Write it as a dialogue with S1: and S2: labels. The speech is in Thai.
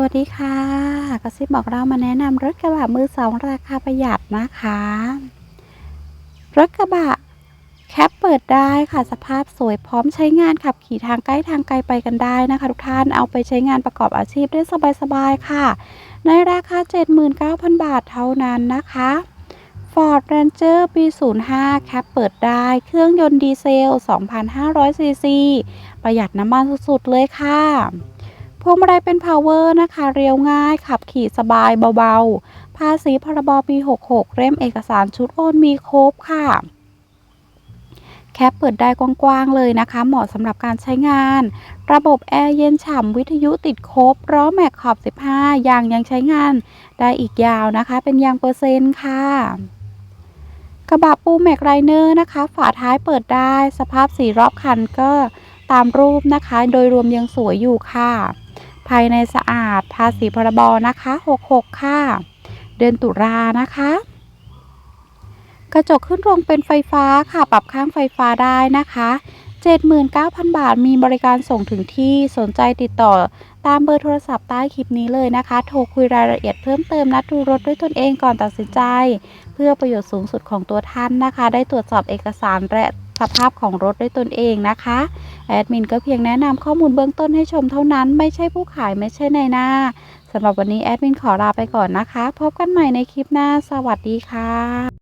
S1: สวัสดีค่ะกระซิบบอกเรามาแนะนำรถกระบะมือสองราคาประหยัดนะคะ รถกระบะแคปเปิดได้ค่ะสภาพสวยพร้อมใช้งานขับขี่ทางใกล้ทางไกลไปกันได้นะคะ ทุกท่านเอาไปใช้งานประกอบอาชีพได้สบายๆค่ะ ในราคา 79,000 บาทเท่านั้นนะคะ Ford Ranger ปี 05 แคปเปิดได้เครื่องยนต์ดีเซล 2,500ซีซีประหยัดน้ำมันสุดๆเลยค่ะ พวงมาลัยเป็น power นะคะ เรียวง่ายขับขี่สบายเบาๆ ภาษีพรบปี 66 เล่มเอกสารชุดโอนมีครบค่ะ แคปเปิดได้กว้างๆเลยนะคะ เหมาะสำหรับการใช้งาน ระบบแอร์เย็นฉ่ำวิทยุติดครบล้อแม็กขอบ 15 ยางยังใช้งานได้อีกยาวนะคะ เป็นยางเปอร์เซ็นต์ค่ะกระบะปูแม็กไรเนอร์นะคะ ฝาท้ายเปิดได้ สภาพสีรอบคันก็ตามรูปนะคะ โดยรวมยังสวยอยู่ค่ะ ภายในสะอาด ภาษีพรบนะคะ 66 ค่ะ เดือนตุลานะคะ กระจกขึ้นโรงเป็นไฟฟ้าค่ะ ปรับข้างไฟฟ้าได้นะคะ 79,000 บาท มีบริการส่งถึงที่ สนใจติดต่อตามเบอร์โทรศัพท์ใต้คลิปนี้เลยนะคะ โทรคุยรายละเอียดเพิ่มเติมนัดดูรถด้วยตนเองก่อนตัดสินใจ เพื่อประโยชน์สูงสุดของตัวท่านนะคะ ได้ตรวจสอบเอกสารและ สภาพของรถด้วยตนเองนะคะแอดมินก็เพียงแนะนำข้อมูลเบื้องต้นให้ชมเท่านั้นไม่ใช่ผู้ขายไม่ใช่ในหน้าสำหรับวันนี้แอดมินขอลาไปก่อนนะคะ พบกันใหม่ในคลิปหน้า สวัสดีค่ะ